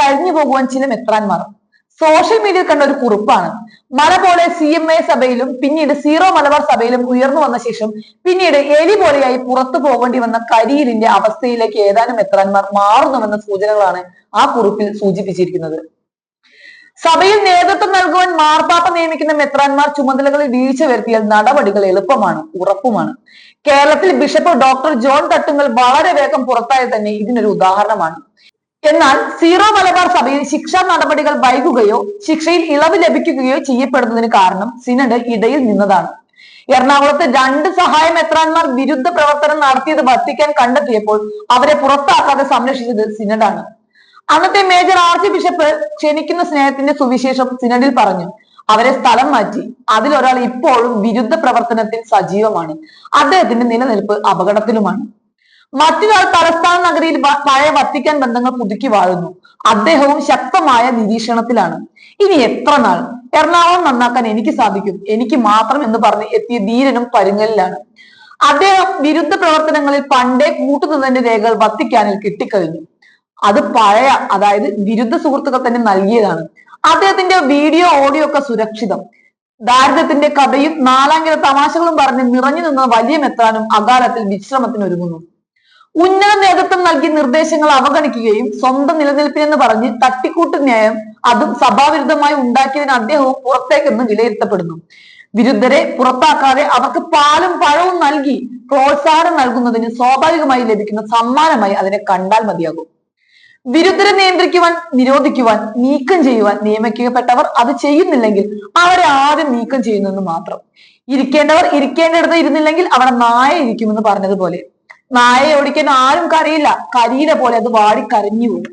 കഴിഞ്ഞു പോകുവാൻ ചില മെത്രാന്മാർ. സോഷ്യൽ മീഡിയ കണ്ട ഒരു കുറിപ്പാണ്. മല പോലെ സി എം എ സഭയിലും പിന്നീട് സീറോ മലബാർ സഭയിലും ഉയർന്നു വന്ന ശേഷം പിന്നീട് എലി പോലെയായി പുറത്തു പോകേണ്ടി വന്ന കരിയിലിന്റെ അവസ്ഥയിലേക്ക് ഏതാനും മെത്രാന്മാർ മാറുന്നുവെന്ന സൂചനകളാണ് ആ കുറിപ്പിൽ സൂചിപ്പിച്ചിരിക്കുന്നത്. സഭയിൽ നേതൃത്വം നൽകുവാൻ മാർപ്പാപ്പ നിയമിക്കുന്ന മെത്രാന്മാർ ചുമതലകളിൽ വീഴ്ച വരുത്തിയാൽ നടപടികൾ എളുപ്പമാണ് ഉറപ്പുമാണ്. കേരളത്തിൽ ബിഷപ്പ് ഡോക്ടർ ജോൺ തട്ടുങ്ങൽ വളരെ വേഗം പുറത്തായത് തന്നെ ഇതിനൊരു ഉദാഹരണമാണ്. എന്നാൽ സീറോ മലബാർ സഭയിൽ ശിക്ഷാ നടപടികൾ വൈകുകയോ ശിക്ഷയിൽ ഇളവ് ലഭിക്കുകയോ ചെയ്യപ്പെടുന്നതിന് കാരണം സിനഡ് ഇടയിൽ നിന്നതാണ്. എറണാകുളത്ത് രണ്ട് സഹായ മെത്രാന്മാർ വിരുദ്ധ പ്രവർത്തനം നടത്തിയത് വത്തിക്കാൻ കണ്ടെത്തിയപ്പോൾ അവരെ പുറത്താക്കാതെ സംരക്ഷിച്ചത് സിനഡാണ്. അന്നത്തെ മേജർ ആർച്ച് ബിഷപ്പ് ക്ഷണിക്കുന്ന സ്നേഹത്തിന്റെ സുവിശേഷം സിനഡിൽ പറഞ്ഞു അവരെ സ്ഥലം മാറ്റി. അതിലൊരാൾ ഇപ്പോഴും വിരുദ്ധ പ്രവർത്തനത്തിൽ സജീവമാണ്. അദ്ദേഹത്തിന്റെ നിലനിൽപ്പ് അപകടത്തിലുമാണ്. മറ്റൊരാൾ തലസ്ഥാന നഗരിയിൽ പഴയ വത്തിക്കാൻ ബന്ധങ്ങൾ പുതുക്കി വാഴുന്നു. അദ്ദേഹവും ശക്തമായ നിരീക്ഷണത്തിലാണ്. ഇനി എത്ര നാൾ? എറണാകുളം നന്നാക്കാൻ എനിക്ക് സാധിക്കും. എനിക്ക് മാത്രം എന്ന് പറഞ്ഞ് എത്തിയ ധീരനും പരുങ്ങലിലാണ്. അദ്ദേഹം വിരുദ്ധ പ്രവർത്തനങ്ങളിൽ പണ്ടേ കൂട്ടുനിന്നതിന്റെ രേഖകൾ വത്തിക്കാനിൽ കിട്ടിക്കഴിഞ്ഞു. അത് പഴയ അതായത് വിരുദ്ധ സുഹൃത്തുക്കൾ തന്നെ നൽകിയതാണ്. അദ്ദേഹത്തിന്റെ വീഡിയോ ഓഡിയോ ഒക്കെ സുരക്ഷിതം. ദാരിദ്ര്യത്തിന്റെ കഥയും നാലാംകില തമാശകളും പറഞ്ഞ് നിറഞ്ഞു നിന്ന വലിയ മെത്താനും അകാലത്തിൽ വിശ്രമത്തിനൊരുങ്ങുന്നു. ഉന്നത നേതൃത്വം നൽകിയ നിർദ്ദേശങ്ങൾ അവഗണിക്കുകയും സ്വന്തം നിലനിൽപ്പിനെന്ന് പറഞ്ഞ് തട്ടിക്കൂട്ട് ന്യായം അതും സഭാവിരുദ്ധമായി ഉണ്ടാക്കിയതിന് അദ്ദേഹവും പുറത്തേക്കെന്ന് വിലയിരുത്തപ്പെടുന്നു. വിരുദ്ധരെ പുറത്താക്കാതെ അവർക്ക് പാലും പഴവും നൽകി പ്രോത്സാഹനം നൽകുന്നതിന് സ്വാഭാവികമായി ലഭിക്കുന്ന സമ്മാനമായി അതിനെ കണ്ടാൽ മതിയാകും. വിരുദ്ധരെ നിയന്ത്രിക്കുവാൻ നിരോധിക്കുവാൻ നീക്കം ചെയ്യുവാൻ നിയമിക്കപ്പെട്ടവർ അത് ചെയ്യുന്നില്ലെങ്കിൽ അവരെ ആദ്യം നീക്കം ചെയ്യുന്നെന്ന് മാത്രം. ഇരിക്കേണ്ടവർ ഇരിക്കേണ്ടിടത്ത് ഇരുന്നില്ലെങ്കിൽ അവിടെ നായ ഇരിക്കുമെന്ന് പറഞ്ഞതുപോലെ. നായയെ ഓടിക്കാൻ ആരും കരയില്ല. കരിയില പോലെ അത് വാടി കരഞ്ഞു പോകും